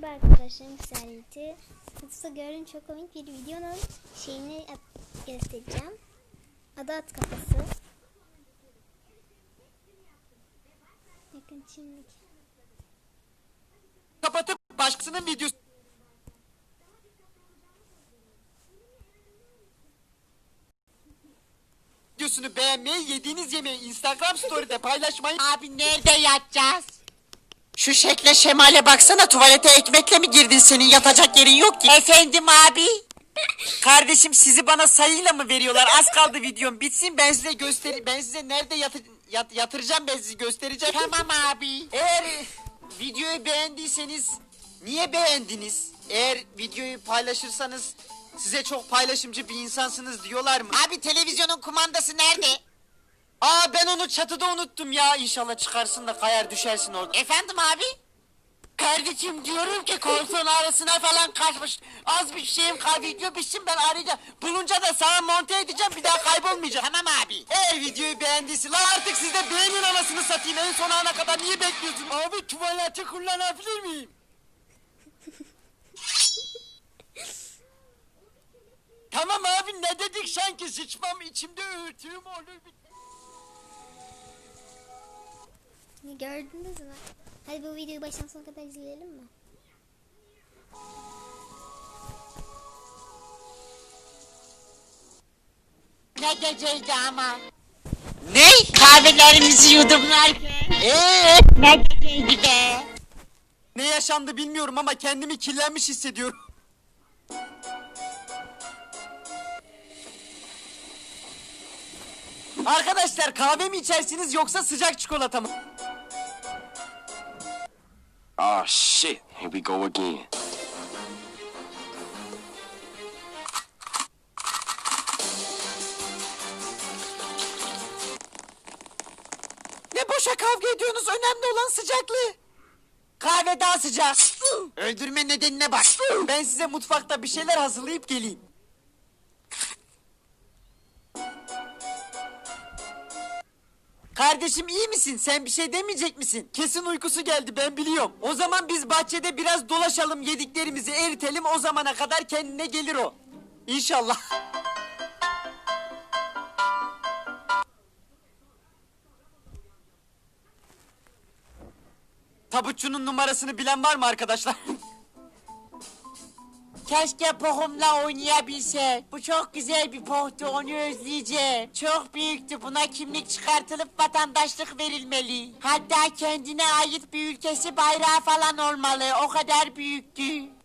Merhaba arkadaşlar Müsaadeti. Kısa gördüğün çok komik bir videonun şeyini göstereceğim. Adı at kafası. Bakın şimdi. kapatıp başkasının videosu videosunu beğenmeyi, yediğiniz yemeği Instagram story'de paylaşmayı... Abi nerede yatacağız? Şu şekle şemale baksana tuvalete ekmekle mi girdin senin yatacak yerin yok ki. Efendim abi? Kardeşim sizi bana sayıyla mı veriyorlar? Az kaldı videom bitsin ben size göster ben size nerede yatır yat- yatıracağım ben sizi göstereceğim. Tamam abi. Eğer videoyu beğendiyseniz niye beğendiniz? Eğer videoyu paylaşırsanız size çok paylaşımcı bir insansınız diyorlar mı? Abi televizyonun kumandası nerede? Onu çatıda unuttum ya. İnşallah çıkarsın da kayar düşersin orada. Efendim abi? Kardeşim diyorum ki konsolun arasına falan kaçmış. Az bir şeyim video bitsin ben arayacağım. Bulunca da sana monte edeceğim bir daha kaybolmayacak. Tamam abi. Eğer videoyu beğendiyse la artık siz de beğenin anasını satayım en son ana kadar niye bekliyorsun? Abi tuvaleti kullanabilir miyim? tamam abi ne dedik sanki sıçmam içimde öğütüğüm olur. Gördünüz mü? Hadi bu videoyu baştan sona kadar izleyelim mi? Ne geceydi ama. Ne? Kahvelerimizi yudumlarken. Eee Ne geceydi be? ne yaşandı bilmiyorum ama kendimi kirlenmiş hissediyorum. Arkadaşlar kahve mi içersiniz yoksa sıcak çikolata mı? Oh shit, here we go again. Ne boşa kavga ediyorsunuz önemli olan sıcaklığı. Kahve daha sıcak. Öldürme nedenine bak. Ben size mutfakta bir şeyler hazırlayıp geleyim. Kardeşim iyi misin? Sen bir şey demeyecek misin? Kesin uykusu geldi ben biliyorum. O zaman biz bahçede biraz dolaşalım yediklerimizi eritelim o zamana kadar kendine gelir o. İnşallah. Tabutçunun numarasını bilen var mı arkadaşlar? Keşke pohumla oynayabilse. Bu çok güzel bir pohtu onu özleyeceğim. Çok büyüktü buna kimlik çıkartılıp vatandaşlık verilmeli. Hatta kendine ait bir ülkesi bayrağı falan olmalı. O kadar büyüktü.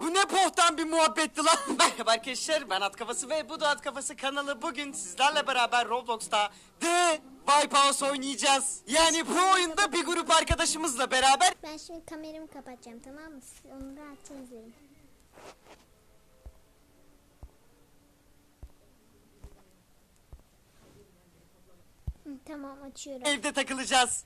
Bu ne pohtan bir muhabbetti lan. Merhaba arkadaşlar ben At Kafası ve bu da At Kafası kanalı bugün sizlerle beraber Roblox'ta The Wipehouse oynayacağız. Yani bu oyunda bir grup arkadaşımızla beraber Ben şimdi kameramı kapatacağım tamam mı? Siz onu rahatça izleyin. Hı, tamam açıyorum. evde takılacağız.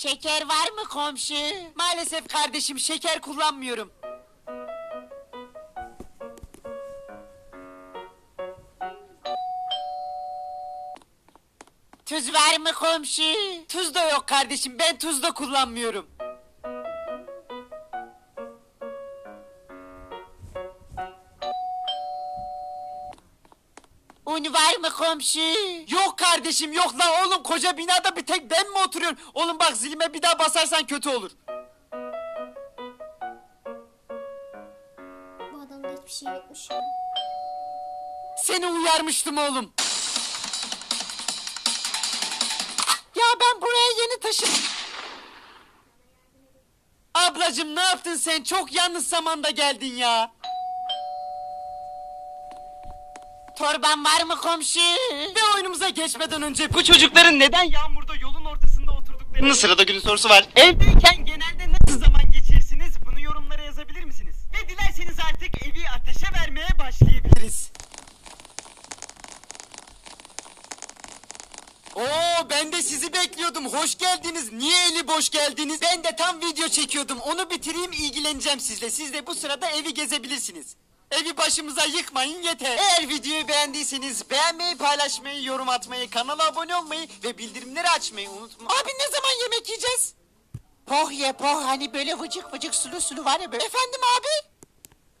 Şeker var mı komşu? Maalesef kardeşim şeker kullanmıyorum. Tuz var mı komşu? Tuz da yok kardeşim ben tuz da kullanmıyorum. Var mı komşu? Yok kardeşim yok lan oğlum koca binada bir tek ben mi oturuyorum? Oğlum bak zilime bir daha basarsan kötü olur. Bu adamda hiçbir şey yokmuş ya. Seni uyarmıştım oğlum. Ya ben buraya yeni taşındım. Ablacım ne yaptın sen? Çok yanlış zamanda geldin ya. Torban var mı komşu? Ve oyunumuza geçmeden önce bu çocukların neden yağmurda yolun ortasında oturduklarının sırada günün sorusu var. Evdeyken genelde nasıl zaman geçirirsiniz? Bunu yorumlara yazabilir misiniz? Ve dilerseniz artık evi ateşe vermeye başlayabiliriz. Oo ben de sizi bekliyordum. Hoş geldiniz. Niye eli boş geldiniz? Ben de tam video çekiyordum. Onu bitireyim ilgileneceğim sizle. Siz de bu sırada evi gezebilirsiniz. Evi başımıza yıkmayın yeter. Eğer videoyu beğendiyseniz beğenmeyi, paylaşmayı, yorum atmayı, kanala abone olmayı ve bildirimleri açmayı unutmayın. Abi ne zaman yemek yiyeceğiz? Poh ye poh hani böyle vıcık vıcık sulu sulu var ya böyle. Efendim abi?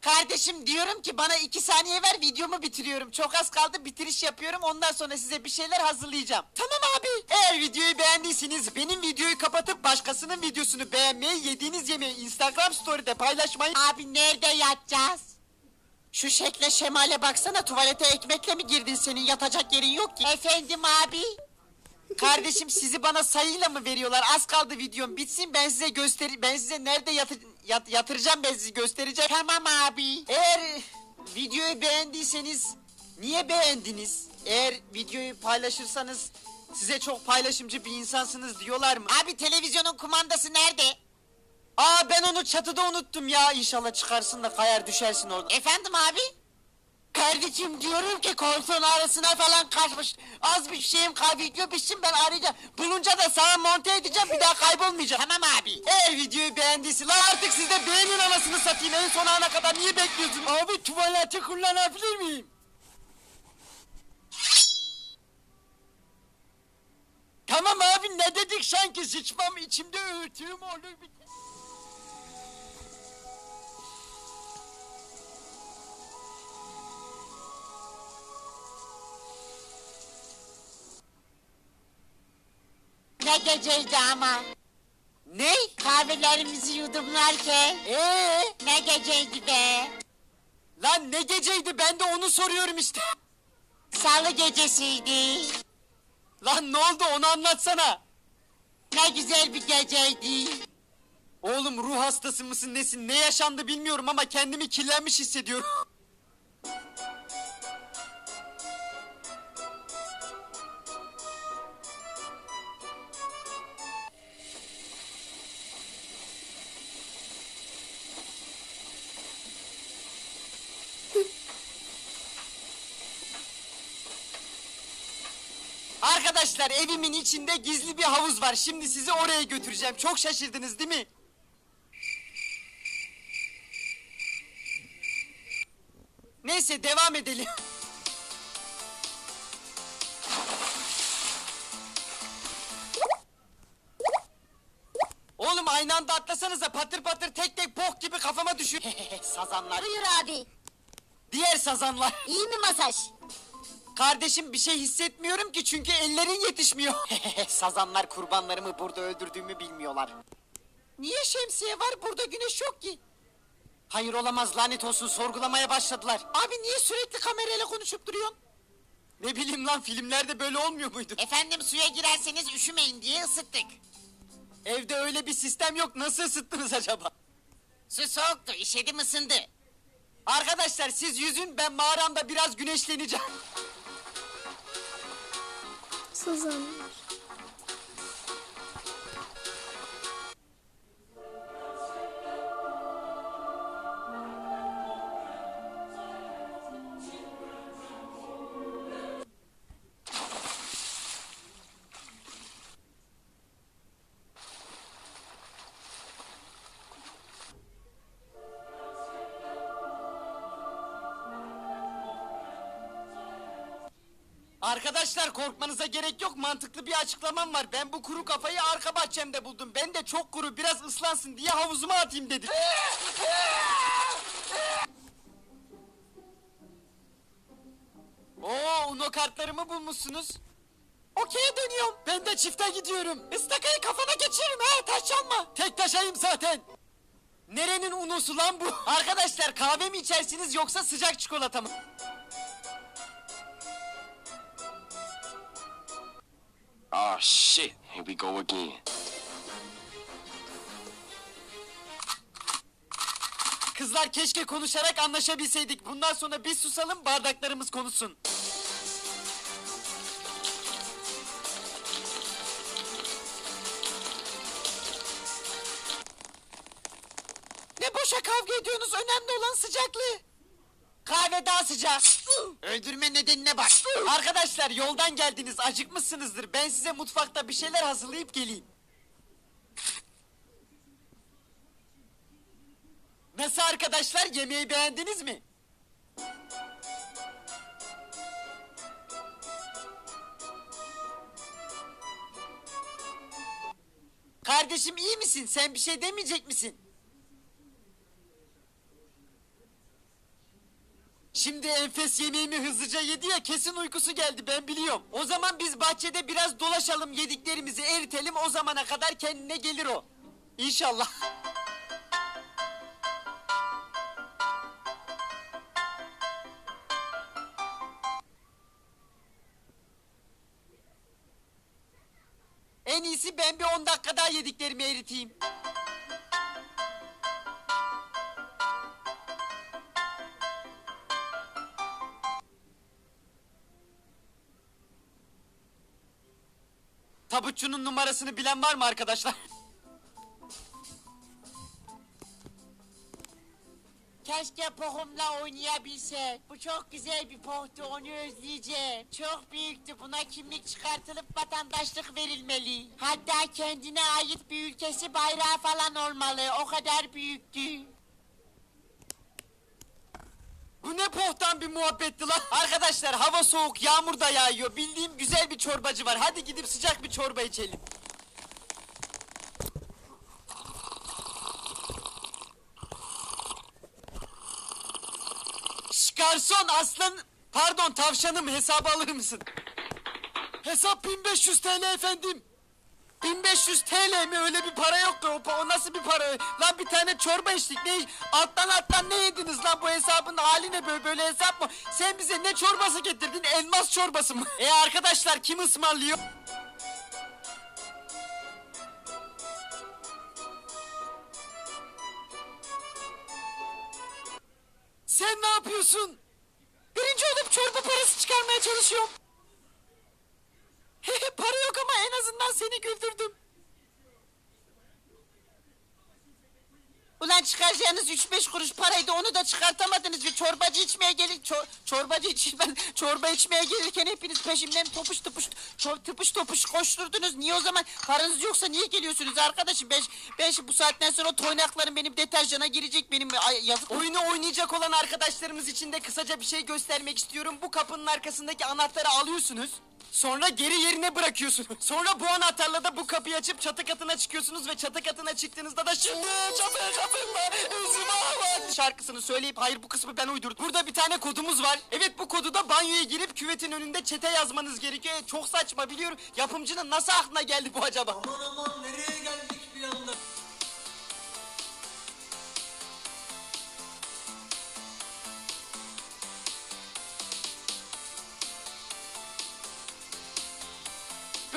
Kardeşim diyorum ki bana iki saniye ver videomu bitiriyorum. Çok az kaldı bitiriş yapıyorum ondan sonra size bir şeyler hazırlayacağım. Tamam abi. Eğer videoyu beğendiyseniz benim videoyu kapatıp başkasının videosunu beğenmeyi, yediğiniz yemeği Instagram story'de paylaşmayı... Abi nerede yatacağız? Şu şekle şemale baksana tuvalete ekmekle mi girdin senin yatacak yerin yok ki. Efendim abi? Kardeşim sizi bana sayıyla mı veriyorlar? Az kaldı videom bitsin ben size göster ben size nerede yatı yat- yatıracağım ben sizi göstereceğim. Tamam abi. Eğer videoyu beğendiyseniz niye beğendiniz? Eğer videoyu paylaşırsanız size çok paylaşımcı bir insansınız diyorlar mı? Abi televizyonun kumandası nerede? Aa ben onu çatıda unuttum ya. İnşallah çıkarsın da kayar düşersin orada. Efendim abi? Kardeşim diyorum ki koltuğun arasına falan kaçmış. Az bir şeyim kay video bitsin ben arayacağım. Bulunca da sana monte edeceğim bir daha kaybolmayacağım. Tamam abi. Eğer videoyu beğendiyse lan artık siz de beğenin anasını satayım. En son ana kadar niye bekliyorsun? Abi tuvaleti kullanabilir miyim? Tamam abi ne dedik sanki sıçmam içimde öğütüğüm olur bir geceydi ama. Ne? Kahvelerimizi yudumlarken. Ee? Ne geceydi be. Lan ne geceydi ben de onu soruyorum işte. Salı gecesiydi. Lan ne oldu onu anlatsana. Ne güzel bir geceydi. Oğlum ruh hastası mısın nesin ne yaşandı bilmiyorum ama kendimi kirlenmiş hissediyorum. Arkadaşlar evimin içinde gizli bir havuz var. Şimdi sizi oraya götüreceğim. Çok şaşırdınız değil mi? Neyse devam edelim. Oğlum aynı anda atlasanıza patır patır tek tek poh gibi kafama düşüyor. Sazanlar. Buyur abi. Diğer sazanlar. İyi mi masaj? Kardeşim bir şey hissetmiyorum ki çünkü ellerin yetişmiyor. Sazanlar kurbanlarımı burada öldürdüğümü bilmiyorlar. Niye şemsiye var burada güneş yok ki? Hayır olamaz lanet olsun sorgulamaya başladılar. Abi niye sürekli kamerayla konuşup duruyorsun? Ne bileyim lan filmlerde böyle olmuyor muydu? Efendim suya girerseniz üşümeyin diye ısıttık. Evde öyle bir sistem yok nasıl ısıttınız acaba? Su soğuktu işedim ısındı. Arkadaşlar siz yüzün ben mağaramda biraz güneşleneceğim. Susan。Arkadaşlar korkmanıza gerek yok mantıklı bir açıklamam var. Ben bu kuru kafayı arka bahçemde buldum. Ben de çok kuru biraz ıslansın diye havuzuma atayım dedim. Oo Uno kartlarımı bulmuşsunuz. Okey'e dönüyorum. Ben de çifte gidiyorum. Istakayı kafana geçiririm ha taş çalma. Tek taşayım zaten. Nerenin unosu lan bu? Arkadaşlar kahve mi içersiniz yoksa sıcak çikolata mı? Oh shit, here we go again. Kızlar keşke konuşarak anlaşabilseydik. Bundan sonra biz susalım bardaklarımız konuşsun. Ne boşa kavga ediyorsunuz önemli olan sıcaklığı. Kahve daha sıcak. Öldürme nedenine bak. Arkadaşlar yoldan geldiniz acıkmışsınızdır. Ben size mutfakta bir şeyler hazırlayıp geleyim. Nasıl arkadaşlar yemeği beğendiniz mi? Kardeşim iyi misin? Sen bir şey demeyecek misin? Şimdi enfes yemeğimi hızlıca yedi ya kesin uykusu geldi ben biliyorum. O zaman biz bahçede biraz dolaşalım yediklerimizi eritelim o zamana kadar kendine gelir o. İnşallah. En iyisi ben bir 10 dakika daha yediklerimi eriteyim. Tabutçunun numarasını bilen var mı arkadaşlar? Keşke pohumla oynayabilse. Bu çok güzel bir pohtu onu özleyeceğim. Çok büyüktü buna kimlik çıkartılıp vatandaşlık verilmeli. Hatta kendine ait bir ülkesi bayrağı falan olmalı. O kadar büyüktü. Bu ne pohtan bir muhabbetti lan. Arkadaşlar hava soğuk yağmur da yağıyor. Bildiğim güzel bir çorbacı var. Hadi gidip sıcak bir çorba içelim. Şş, Garson aslan pardon tavşanım hesabı alır mısın? Hesap 1500 TL efendim. 1500 TL mi? Öyle bir para yok ki o, nasıl bir para? Lan bir tane çorba içtik. Ne alttan alttan ne yediniz lan? Bu hesabın hali ne? Böyle böyle hesap mı? Sen bize ne çorbası getirdin? Elmas çorbası mı? E arkadaşlar kim ısmarlıyor? Sen ne yapıyorsun? Birinci olup çorba parası çıkarmaya çalışıyorum 65 kuruş paraydı onu da çıkartamadınız ve çorbacı içmeye gelin çor, çorbacı için ben çorba içmeye gelirken hepiniz peşimden topuş topuş çor, tıpış topuş koşturdunuz. Niye o zaman paranız yoksa niye geliyorsunuz arkadaşım? Ben, ben şimdi bu saatten sonra toynaklarım benim deterjana girecek benim ay, yazık. Oyunu oynayacak olan arkadaşlarımız için de kısaca bir şey göstermek istiyorum. Bu kapının arkasındaki anahtarı alıyorsunuz. Sonra geri yerine bırakıyorsunuz. Sonra bu anahtarla da bu kapıyı açıp çatı katına çıkıyorsunuz ve çatı katına çıktığınızda da şimdi çatı katında üzüm şarkısını söyleyip hayır bu kısmı ben uydurdum. Burada bir tane kodumuz var. Evet bu kodu da banyoya girip küvetin önünde çete yazmanız gerekiyor. Çok saçma biliyorum. Yapımcının nasıl aklına geldi bu acaba? Aman aman nereye geldik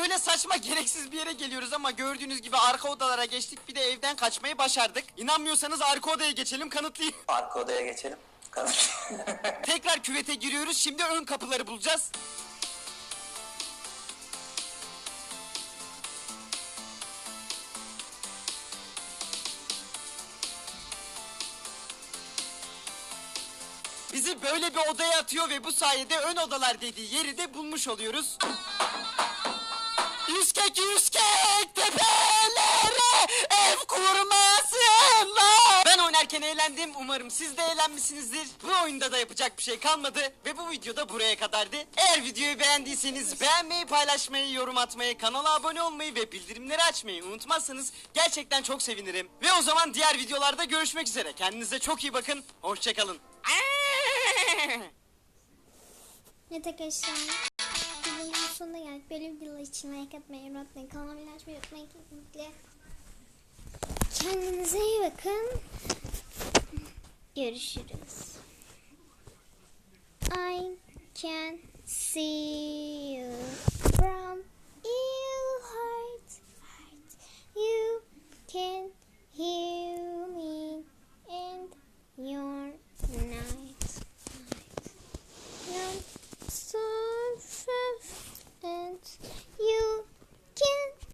Böyle saçma gereksiz bir yere geliyoruz ama gördüğünüz gibi arka odalara geçtik bir de evden kaçmayı başardık. İnanmıyorsanız arka odaya geçelim kanıtlayayım. Arka odaya geçelim. Tekrar küvete giriyoruz şimdi ön kapıları bulacağız. Bizi böyle bir odaya atıyor ve bu sayede ön odalar dediği yeri de bulmuş oluyoruz. Yüzkek yüzkek tepelere ev kurmasınlar. Ben oynarken eğlendim. Umarım siz de eğlenmişsinizdir. Bu oyunda da yapacak bir şey kalmadı. Ve bu videoda buraya kadardı. Eğer videoyu beğendiyseniz beğenmeyi, paylaşmayı, yorum atmayı, kanala abone olmayı ve bildirimleri açmayı unutmazsanız gerçekten çok sevinirim. Ve o zaman diğer videolarda görüşmek üzere. Kendinize çok iyi bakın. Hoşçakalın. Evet arkadaşlar sonuna geldik. Böyle videolar için like atmayı, abone olmayı, kanalıma açmayı unutmayın kesinlikle. Kendinize iyi bakın. Görüşürüz. I can see you from your heart. heart. You can